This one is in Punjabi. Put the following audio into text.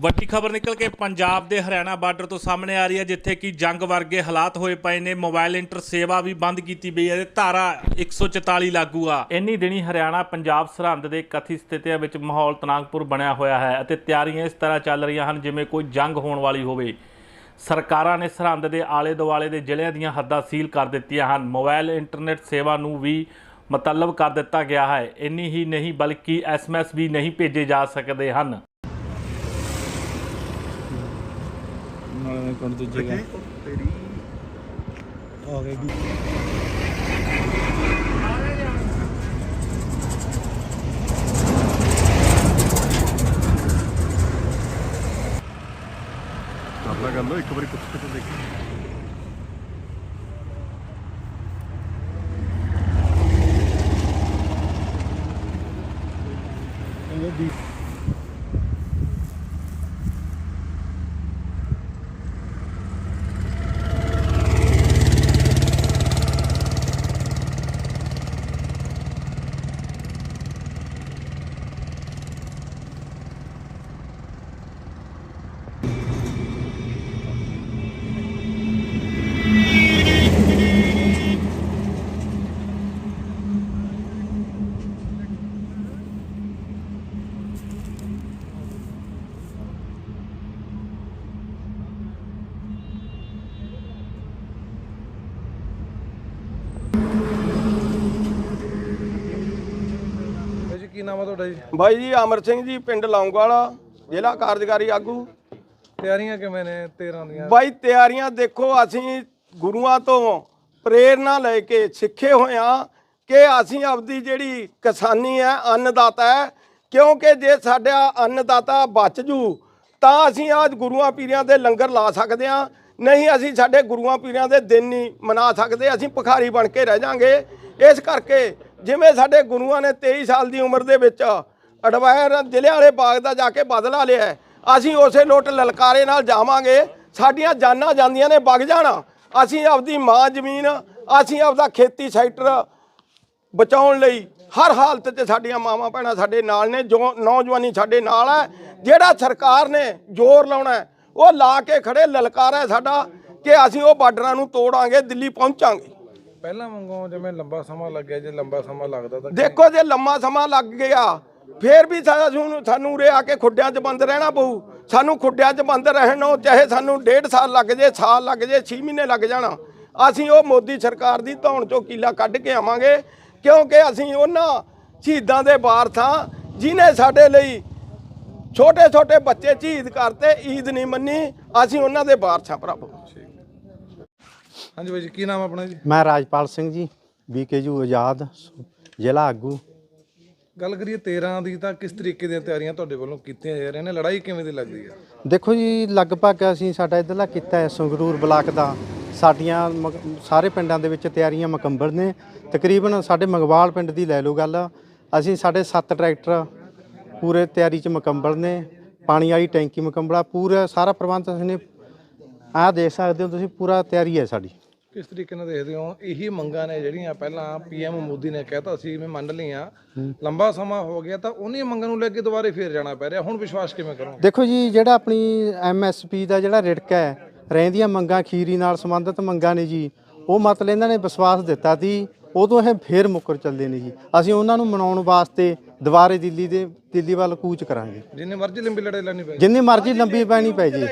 ਵੱਡੀ ਖਬਰ ਨਿਕਲ ਕੇ ਪੰਜਾਬ ਦੇ ਹਰਿਆਣਾ ਬਾਰਡਰ ਤੋਂ ਸਾਹਮਣੇ ਆ ਰਹੀ ਹੈ, ਜਿੱਥੇ ਕਿ ਜੰਗ ਵਰਗੇ ਹਾਲਾਤ ਹੋਏ ਪਏ ਨੇ। ਮੋਬਾਈਲ ਇੰਟਰ ਸੇਵਾ ਵੀ ਬੰਦ ਕੀਤੀ ਪਈ ਹੈ। ਤੇ ਧਾਰਾ 144 ਲਾਗੂ ਆ। ਇੰਨੀ ਦਿਨੀ ਹਰਿਆਣਾ ਪੰਜਾਬ ਸਰਹੰਦ ਦੇ ਕਥਿਤ ਸਥਿਤੀਆਂ ਵਿੱਚ ਮਾਹੌਲ ਤਣਾਅਪੂਰ ਬਣਿਆ ਹੋਇਆ ਹੈ ਅਤੇ ਤਿਆਰੀਆਂ ਇਸ ਤਰ੍ਹਾਂ ਚੱਲ ਰਹੀਆਂ ਹਨ ਜਿਵੇਂ ਕੋਈ ਜੰਗ ਹੋਣ ਵਾਲੀ ਹੋਵੇ। ਸਰਕਾਰਾਂ ਨੇ ਸਰਹੰਦ ਦੇ ਆਲੇ ਦੁਆਲੇ ਦੇ ਜ਼ਿਲ੍ਹਿਆਂ ਦੀਆਂ ਹੱਦਾਂ ਸੀਲ ਕਰ ਦਿੱਤੀਆਂ ਹਨ। ਮੋਬਾਈਲ ਇੰਟਰਨੈਟ ਸੇਵਾ ਨੂੰ ਵੀ ਮਤਲਬ ਕਰ ਦਿੱਤਾ ਗਿਆ ਹੈ। ਇੰਨੀ ਹੀ ਨਹੀਂ, ਬਲਕਿ ਐਸਐਮਐਸ ਵੀ ਨਹੀਂ ਭੇਜੇ ਜਾ ਸਕਦੇ ਹਨ। ਨਾਲੇ ਕੋਣ ਦੂਜੇ ਗਾ ਆ ਗਏ ਕਰ ਲਾ ਗੱਲ ਇੱਕ ਵਾਰੀ ਕੁੱਤ ਕਿਤੇ ਦੇਖੀ। ਇਹ ਵੀ ਕੀ ਨਾਮ ਆ ਤੁਹਾਡਾ ਜੀ? ਬਾਈ ਜੀ ਅਮਰ ਸਿੰਘ ਜੀ ਪਿੰਡ ਲੌਂਗਵਾਲਾ ਜ਼ਿਲ੍ਹਾ ਕਾਰਜਕਾਰੀ ਆਗੂ। ਤਿਆਰੀਆਂ ਕਿਵੇਂ ਨੇ 13 ਦੀਆਂ? ਬਾਈ ਤਿਆਰੀਆਂ ਦੇਖੋ ਅਸੀਂ ਗੁਰੂਆਂ ਤੋਂ ਪ੍ਰੇਰਣਾ ਲੈ ਕੇ ਸਿੱਖੇ ਹੋਇਆ ਕਿ ਅਸੀਂ ਆਪਦੀ ਜਿਹੜੀ ਕਿਸਾਨੀ ਹੈ ਅੰਨਦਾਤਾ ਹੈ ਕਿਉਂਕਿ ਜੇ ਸਾਡਾ ਅੰਨਦਾਤਾ ਬਚ ਜੂ ਤਾਂ ਅਸੀਂ ਅੱਜ ਗੁਰੂਆਂ ਪੀਰਾਂ ਦੇ ਲੰਗਰ ਲਾ ਸਕਦੇ ਹਾਂ। ਨਹੀਂ ਅਸੀਂ ਸਾਡੇ ਗੁਰੂਆਂ ਪੀਰਾਂ ਦੇ ਦਿਨ ਨਹੀਂ ਮਨਾ ਸਕਦੇ ਅਸੀਂ ਭਿਖਾਰੀ ਬਣ ਕੇ ਰਹਿ ਜਾਾਂਗੇ। ਇਸ ਕਰਕੇ ਜਿਵੇਂ ਸਾਡੇ ਗੁਰੂਆਂ ਨੇ 23 ਸਾਲ ਦੀ ਉਮਰ ਦੇ ਵਿੱਚ ਅਡਵਾਇਰ ਜ਼ਿਲ੍ਹੇ ਵਾਲੇ ਬਾਗ ਦਾ ਜਾ ਕੇ ਬਦਲਾ ਲਿਆ ਅਸੀਂ ਉਸੇ ਲੋਟ ਲਲਕਾਰੇ ਨਾਲ ਜਾਵਾਂਗੇ, ਸਾਡੀਆਂ ਜਾਨਾਂ ਜਾਂਦੀਆਂ ਨੇ ਵਗ ਜਾਣਾ। ਅਸੀਂ ਆਪਦੀ ਮਾਂ ਜ਼ਮੀਨ, ਅਸੀਂ ਆਪਦਾ ਖੇਤੀ ਸੈਕਟਰ ਬਚਾਉਣ ਲਈ ਹਰ ਹਾਲਤ 'ਚ ਸਾਡੀਆਂ ਮਾਵਾਂ ਭੈਣਾਂ ਸਾਡੇ ਨਾਲ ਨੇ, ਜੋ ਨੌਜਵਾਨੀ ਸਾਡੇ ਨਾਲ ਹੈ, ਜਿਹੜਾ ਸਰਕਾਰ ਨੇ ਜ਼ੋਰ ਲਾਉਣਾ ਉਹ ਲਾ ਕੇ ਖੜੇ ਲਲਕਾਰਾ ਸਾਡਾ ਕਿ ਅਸੀਂ ਉਹ ਬਾਰਡਰਾਂ ਨੂੰ ਤੋੜਾਂਗੇ, ਦਿੱਲੀ ਪਹੁੰਚਾਂਗੇ। ਪਹਿਲਾਂ ਵਾਂਗੂ ਜਿਵੇਂ ਲੰਬਾ ਸਮਾਂ ਲੱਗਿਆ ਜੇ ਲੰਬਾ ਸਮਾਂ ਲੱਗਦਾ ਤਾਂ ਦੇਖੋ ਜੇ ਲੰਮਾ ਸਮਾਂ ਲੱਗ ਗਿਆ ਫੇਰ ਵੀ ਸਾਨੂੰ ਸਾਨੂੰ ਉਰੇ ਆ ਕੇ ਖੁੱਡਿਆਂ 'ਚ ਬੰਦ ਰਹਿਣਾ ਪਊ। ਸਾਨੂੰ ਖੁੱਡਿਆਂ 'ਚ ਬੰਦ ਰਹਿਣ ਚਾਹੇ ਸਾਨੂੰ ਡੇਢ ਸਾਲ ਲੱਗ ਜੇ ਸਾਲ ਲੱਗ ਜੇ 6 ਮਹੀਨੇ ਲੱਗ ਜਾਣਾ ਅਸੀਂ ਉਹ ਮੋਦੀ ਸਰਕਾਰ ਦੀ ਧੌਣ ਚੋਂ ਕੀਲਾ ਕੱਢ ਕੇ ਆਵਾਂਗੇ ਕਿਉਂਕਿ ਅਸੀਂ ਉਹਨਾਂ ਸ਼ਹੀਦਾਂ ਦੇ ਵਾਰਸ ਜਿਨੇ ਸਾਡੇ ਲਈ ਛੋਟੇ ਛੋਟੇ ਬੱਚੇ ਸ਼ਹੀਦ ਕਰਤੇ ਈਦ ਨਹੀਂ ਮੰਨੀ ਅਸੀਂ ਉਹਨਾਂ ਦੇ ਵਾਰਸ ਭਰਾਵੋ। ਹਾਂਜੀ ਬਾਈ ਜੀ ਕੀ ਨਾਮ ਆਪਣਾ ਜੀ? ਮੈਂ ਰਾਜਪਾਲ ਸਿੰਘ ਜੀ ਬੀਕੇਯੂ ਆਜ਼ਾਦ ਜ਼ਿਲ੍ਹਾ ਆਗੂ। ਗੱਲ ਕਰੀਏ 13 ਦੀ ਤਾਂ ਕਿਸ ਤਰੀਕੇ ਦੀਆਂ ਤਿਆਰੀਆਂ ਤੁਹਾਡੇ ਵੱਲੋਂ ਕੀਤੀਆਂ ਜਾ ਰਹੀਆਂ ਨੇ? ਲੜਾਈ ਕਿਵੇਂ ਦੀ ਲੱਗਦੀ ਹੈ ਦੇਖੋ ਜੀ ਲਗਭਗ ਅਸੀਂ ਸਾਡਾ ਇਧਰਲਾ ਕੀਤਾ ਹੈ ਸੰਗਰੂਰ ਬਲਾਕ ਦਾ। ਸਾਡੀਆਂ ਮਕ- ਸਾਰੇ ਪਿੰਡਾਂ ਦੇ ਵਿੱਚ ਤਿਆਰੀਆਂ ਮੁਕੰਮਲ ਨੇ। ਤਕਰੀਬਨ ਸਾਡੇ ਮੰਗਵਾਲ ਪਿੰਡ ਦੀ ਲੈ ਲਓ ਗੱਲ ਅਸੀਂ ਸਾਡੇ 7 ਟਰੈਕਟਰ ਪੂਰੇ ਤਿਆਰੀ 'ਚ ਮੁਕੰਮਲ ਨੇ। ਪਾਣੀ ਵਾਲੀ ਟੈਂਕੀ ਮੁਕੰਮਲ ਆ ਪੂਰਾ ਸਾਰਾ ਪ੍ਰਬੰਧ ਅਸੀਂ ਨੇ ਆਹ ਦੇਖ ਸਕਦੇ ਹੋ ਤੁਸੀਂ ਪੂਰਾ ਤਿਆਰੀ ਹੈ ਸਾਡੀ। ਕਿਸ ਤਰੀਕੇ ਨਾਲ ਦੇਖਦੇ ਹੋ? ਇਹੀ ਮੰਗਾਂ ਨੇ ਜਿਹੜੀਆਂ ਪਹਿਲਾਂ ਪੀਐਮ ਮੋਦੀ ਨੇ ਕਹਿਤਾ ਸੀ ਮੈਂ ਮੰਨ ਲਈਆਂ। ਲੰਬਾ ਸਮਾਂ ਹੋ ਗਿਆ ਤਾਂ ਉਹਨੀ ਮੰਗਾਂ ਨੂੰ ਲੈ ਕੇ ਦੁਬਾਰੇ ਫੇਰ ਜਾਣਾ ਪੈ ਰਿਹਾ। ਹੁਣ ਵਿਸ਼ਵਾਸ ਕਿਵੇਂ ਕਰੋਗੇ? ਦੇਖੋ ਜੀ ਜਿਹੜਾ ਆਪਣੀ ਐਮਐਸਪੀ ਦਾ ਜਿਹੜਾ ਰਿੜਕ ਹੈ ਰਹਿੰਦੀਆਂ ਮੰਗਾਂ ਖੀਰੀ ਨਾਲ ਸੰਬੰਧਿਤ ਮੰਗਾਂ ਨੇ ਜੀ ਉਹ ਮਤਲਬ ਇਹਨਾਂ ਨੇ ਵਿਸ਼ਵਾਸ ਦਿੱਤਾ ਸੀ ਉਦੋਂ ਇਹ ਫੇਰ ਮੁੱਕਰ ਚੱਲਦੇ ਨੇ ਜੀ। ਅਸੀਂ ਉਹਨਾਂ ਨੂੰ ਮਨਾਉਣ ਵਾਸਤੇ ਦੁਬਾਰੇ ਦਿੱਲੀ ਦੇ ਦਿੱਲੀ ਵੱਲ ਕੂਚ ਕਰਾਂਗੇ। ਜਿੰਨੇ ਮਰਜ਼ੀ ਲੰਬੀ ਲੜਾਈ ਲੈਣੀ ਪੈ ਜਿੰਨੀ ਮਰਜ਼ੀ ਲੰਬੀ ਪੈਣੀ ਪੈ ਜੇ।